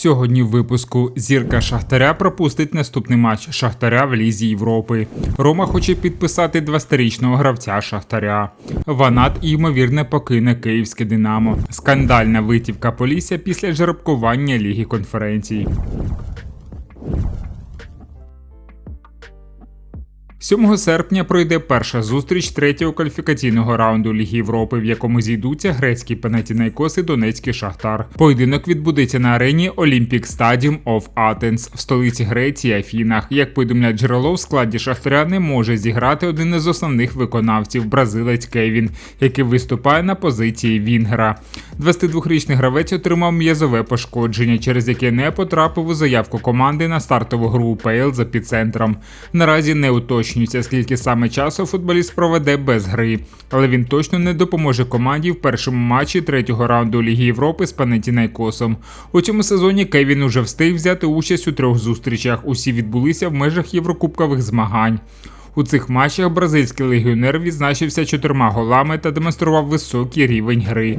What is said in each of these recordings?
Сьогодні в випуску зірка Шахтаря пропустить наступний матч Шахтаря в Лізі Європи. Рома хоче підписати 20-річного гравця Шахтаря. Ванат ймовірне покине київське Динамо. Скандальна витівка Полісся після жеребкування Ліги конференцій. 7 серпня пройде перша зустріч третього кваліфікаційного раунду Ліги Європи, в якому зійдуться грецький Панатінайкос і Донецький Шахтар. Поєдинок відбудеться на арені Olympic Stadium of Athens в столиці Греції Афінах. Як повідомляє джерело, в складі Шахтаря не може зіграти один із основних виконавців бразилець Кевін, який виступає на позиції Вінгера. 22-річний гравець отримав м'язове пошкодження, через яке не потрапив у заявку команди на стартову гру УПЛ за підцентром. Наразі не уточнюється, скільки саме часу футболіст проведе без гри, але він точно не допоможе команді в першому матчі третього раунду Ліги Європи з Панетінайкосом. У цьому сезоні Кевін уже встиг взяти участь у трьох зустрічах. Усі відбулися в межах єврокубкових змагань. У цих матчах бразильський легіонер відзначився чотирма голами та демонстрував високий рівень гри.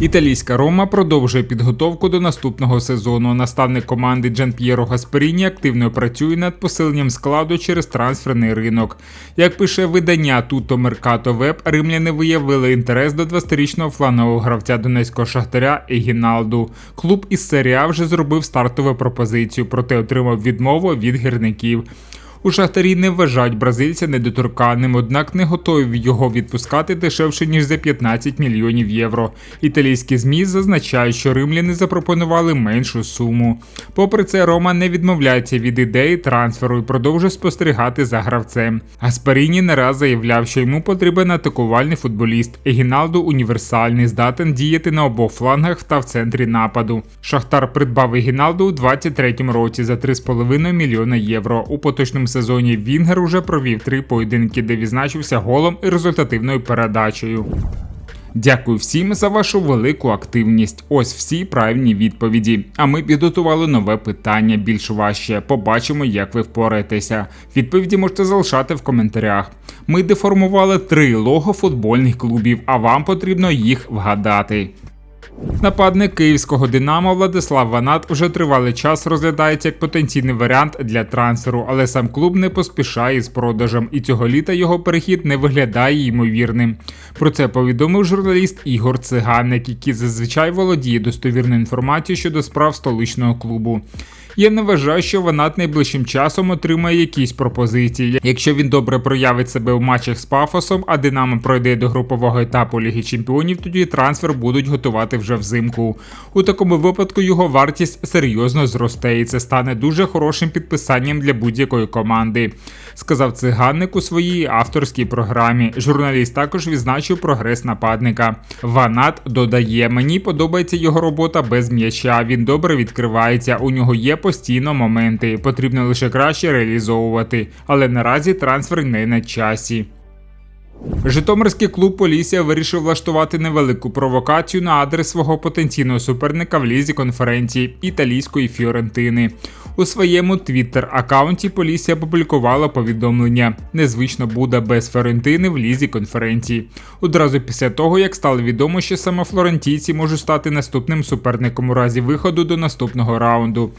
Італійська Рома продовжує підготовку до наступного сезону. Наставник команди Джан П'єро Гасперіні активно працює над посиленням складу через трансферний ринок. Як пише видання Туто Меркато Веб, римляни виявили інтерес до 20-річного фланового гравця донецького шахтаря Егіналду. Клуб із серія вже зробив стартову пропозицію, проте отримав відмову від гірників. У шахтарі не вважають бразильця недоторканним, однак не готові його відпускати дешевше ніж за 15 мільйонів євро. Італійські змі зазначають, що римляни запропонували меншу суму. Попри це, Рома не відмовляється від ідеї трансферу і продовжує спостерігати за гравцем. Гаспаріні не раз заявляв, що йому потрібен атакувальний футболіст. Егіналду універсальний, здатен діяти на обох флангах та в центрі нападу. Шахтар придбав Егіналду у 23-му році за 3,5 мільйона євро. У поточному сезоні Вінгер уже провів три поєдинки, де відзначився голом і результативною передачею. Дякую всім за вашу велику активність. Ось всі правильні відповіді. А ми підготували нове питання більш важче. Побачимо, як ви впораєтеся. Відповіді можете залишати в коментарях. Ми деформували три лого футбольних клубів, а вам потрібно їх вгадати. Нападник київського Динамо Владислав Ванат вже тривалий час розглядається як потенційний варіант для трансферу, але сам клуб не поспішає з продажем, і цього літа його перехід не виглядає ймовірним. Про це повідомив журналіст Ігор Циганик, який зазвичай володіє достовірною інформацією щодо справ столичного клубу. Я не вважаю, що Ванат найближчим часом отримає якісь пропозиції. Якщо він добре проявить себе у матчах з пафосом, а Динамо пройде до групового етапу Ліги Чемпіонів, тоді трансфер будуть готувати вже взимку. У такому випадку його вартість серйозно зросте, і це стане дуже хорошим підписанням для будь-якої команди. Сказав циганник у своїй авторській програмі. Журналіст також відзначив прогрес нападника. Ванат додає: мені подобається його робота без м'яча. Він добре відкривається. У нього є постійно моменти, потрібно лише краще реалізовувати, але наразі трансфер не на часі. Житомирський клуб Полісся вирішив влаштувати невелику провокацію на адрес свого потенційного суперника в лізі конференції італійської Фіорентини. У своєму твіттер-аккаунті Полісся опублікувала повідомлення: незвично буде без Фіорентини в лізі конференції. Одразу після того, як стало відомо, що саме флорентійці можуть стати наступним суперником у разі виходу до наступного раунду.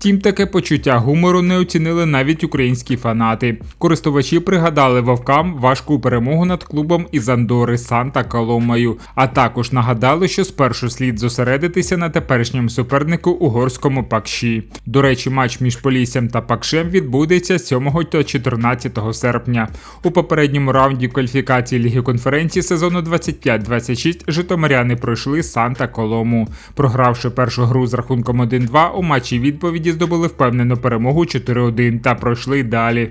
Втім, таке почуття гумору не оцінили навіть українські фанати. Користувачі пригадали вовкам важку перемогу над клубом із Андори Санта Коломою, а також нагадали, що спершу слід зосередитися на теперішньому супернику угорському пакші. До речі, матч між Поліссям та Пакшем відбудеться 7 та 14 серпня. У попередньому раунді кваліфікації Ліги конференції сезону 25-26 Житомиряни пройшли Санта Колому, програвши першу гру з рахунком 1-2 у матчі відповіді здобули впевнену перемогу 4-1 та пройшли далі.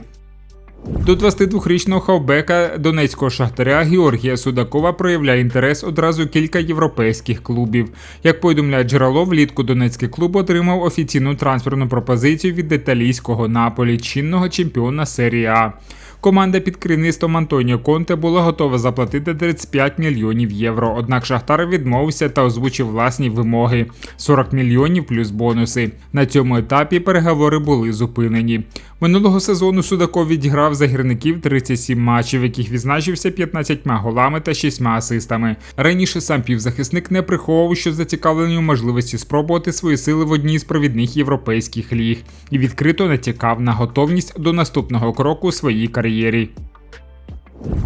До 22-річного хавбека донецького шахтаря Георгія Судакова проявляє інтерес одразу кілька європейських клубів. Як повідомляє джерело, влітку донецький клуб отримав офіційну трансферну пропозицію від італійського наполі, чинного чемпіона серії А. Команда під керівництвом Антоніо Конте була готова заплатити 35 мільйонів євро. Однак Шахтар відмовився та озвучив власні вимоги 40 мільйонів плюс бонуси. На цьому етапі переговори були зупинені. Минулого сезону Судаков відіграв за гірників 37 матчів, яких відзначився 15 голами та 6 асистами. Раніше сам півзахисник не приховував, що зацікавлені у можливості спробувати свої сили в одній з провідних європейських ліг і відкрито натякав на готовність до наступного кроку у своїй кар'єрі.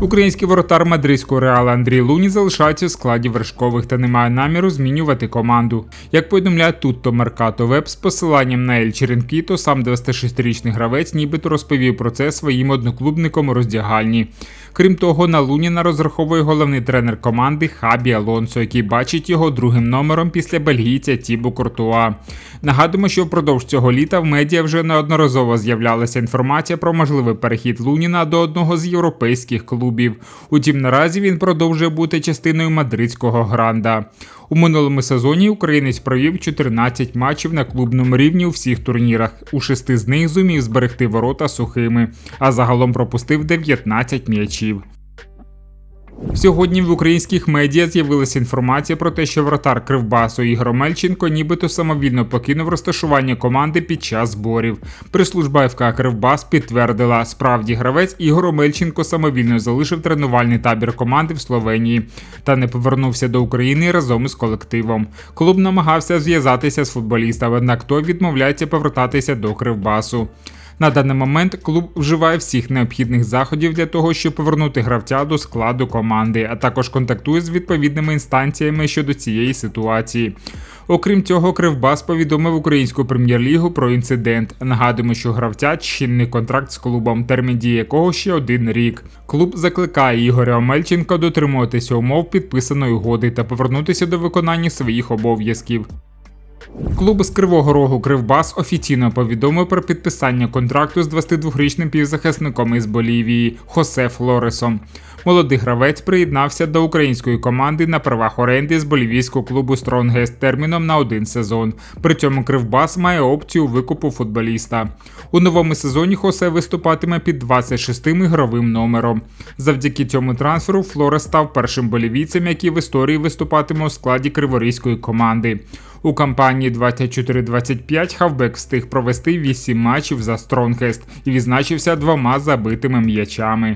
Український воротар мадридського реала Андрій Луні залишається у складі вершкових та не має наміру змінювати команду. Як повідомляє Тутто Меркато Веб з посиланням на Ель Черенкіто, сам 26-річний гравець нібито розповів про це своїм одноклубникам у роздягальні. Крім того, на Луніна розраховує головний тренер команди Хабі Алонсо, який бачить його другим номером після бельгійця Тібу Куртуа. Нагадуємо, що впродовж цього літа в медіа вже неодноразово з'являлася інформація про можливий перехід Луніна до одного з європейських клубів. Утім, наразі він продовжує бути частиною мадридського гранда. У минулому сезоні українець провів 14 матчів на клубному рівні у всіх турнірах. У шести з них зумів зберегти ворота сухими, а загалом пропустив 19 м'ячів. Сьогодні в українських медіа з'явилася інформація про те, що вратар Кривбасу Ігор Омельченко нібито самовільно покинув розташування команди під час зборів. Прислужба ФК Кривбас підтвердила, справді гравець Ігор Омельченко самовільно залишив тренувальний табір команди в Словенії та не повернувся до України разом із колективом. Клуб намагався зв'язатися з футболістом, однак той відмовляється повертатися до Кривбасу. На даний момент клуб вживає всіх необхідних заходів для того, щоб повернути гравця до складу команди, а також контактує з відповідними інстанціями щодо цієї ситуації. Окрім цього, Кривбас повідомив українську прем'єр-лігу про інцидент. Нагадуємо, що гравця чинний контракт з клубом, термін дії якого ще один рік. Клуб закликає Ігоря Омельченка дотримуватися умов підписаної угоди та повернутися до виконання своїх обов'язків. Клуб з Кривого Рогу Кривбас офіційно повідомив про підписання контракту з 22-річним півзахисником із Болівії Хосе Флоресом. Молодий гравець приєднався до української команди на правах оренди з болівійського клубу Стронгест терміном на один сезон. При цьому Кривбас має опцію викупу футболіста. У новому сезоні Хосе виступатиме під 26-м ігровим номером. Завдяки цьому трансферу Флорес став першим болівійцем, який в історії виступатиме у складі криворізької команди. У кампанії 24-25 Хавбек встиг провести 8 матчів за Стронгест і відзначився двома забитими м'ячами.